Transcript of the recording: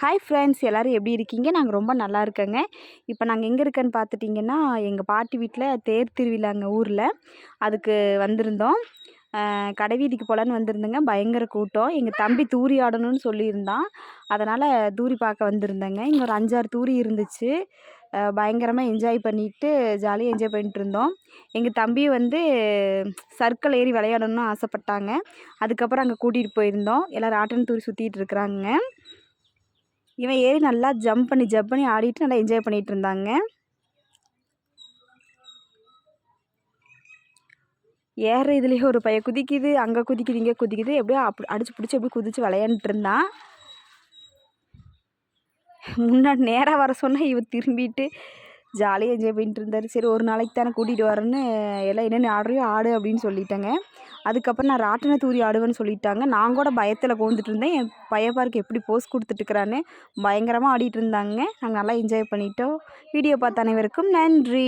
Hi friends எல்லோரும் எப்படி இருக்கீங்க? நாங்கள் ரொம்ப நல்லா இருக்கேங்க. இப்போ நாங்கள் எங்கே இருக்கேன்னு பார்த்துட்டிங்கன்னா எங்கள் பாட்டி வீட்டில் தேர் திருவிழாங்க ஊரில். அதுக்கு வந்திருந்தோம். கடைவீதிக்கு போகலான்னு வந்திருந்தேங்க. பயங்கர கூட்டம். எங்கள் தம்பி தூரி ஆடணும்னு சொல்லியிருந்தான். அதனால் தூரி பார்க்க வந்திருந்தேங்க. இங்கே ஒரு அஞ்சாறு தூரி இருந்துச்சு. பயங்கரமாக என்ஜாய் பண்ணிட்டு ஜாலியாக என்ஜாய் பண்ணிட்டு இருந்தோம். எங்கள் தம்பி வந்து சர்க்கிள் ஏறி விளையாடணும்னு ஆசைப்பட்டாங்க. அதுக்கப்புறம் அங்கே கூட்டிகிட்டு போயிருந்தோம். எல்லோரும் ஆட்டன் தூரி சுற்றிட்டு இருக்கிறாங்க இவன் ஏறி நல்லா ஜம்ப் பண்ணி ஜம்ப் பண்ணி ஆடிட்டு நல்லா என்ஜாய் பண்ணிட்டு இருந்தாங்க ஏற இதுலேயே ஒரு பையன் குதிக்குது அங்கே குதிக்குது இங்கே குதிக்குது எப்படியோ அப்படி அடிச்சு பிடிச்சி எப்படி குதிச்சு விளையாண்டுட்டு இருந்தான். முன்னாடி நேராக வர சொன்னால் இவர் திரும்பிட்டு ஜாலியாக என்ஜாய் பண்ணிட்டு இருந்தார். சரி ஒரு நாளைக்கு தானே கூட்டிகிட்டு வரேன்னு எல்லாம் என்னென்ன ஆடுறையோ ஆடு அப்படின்னு சொல்லிட்டேங்க. அதுக்கப்புறம் நான் ராட்டின தூரி ஆடுவேன்னு சொல்லிட்டாங்க. நான் கூட பயத்தில் கோந்துட்டு இருந்தேன். என் பையப்பாருக்கு எப்படி போஸ் கொடுத்துட்டுருக்குறான்னு பயங்கரமாக ஆடிட்டு இருந்தாங்க. நாங்கள் நல்லா என்ஜாய் பண்ணிட்டோம். வீடியோ பார்த்த அனைவருக்கும் நன்றி.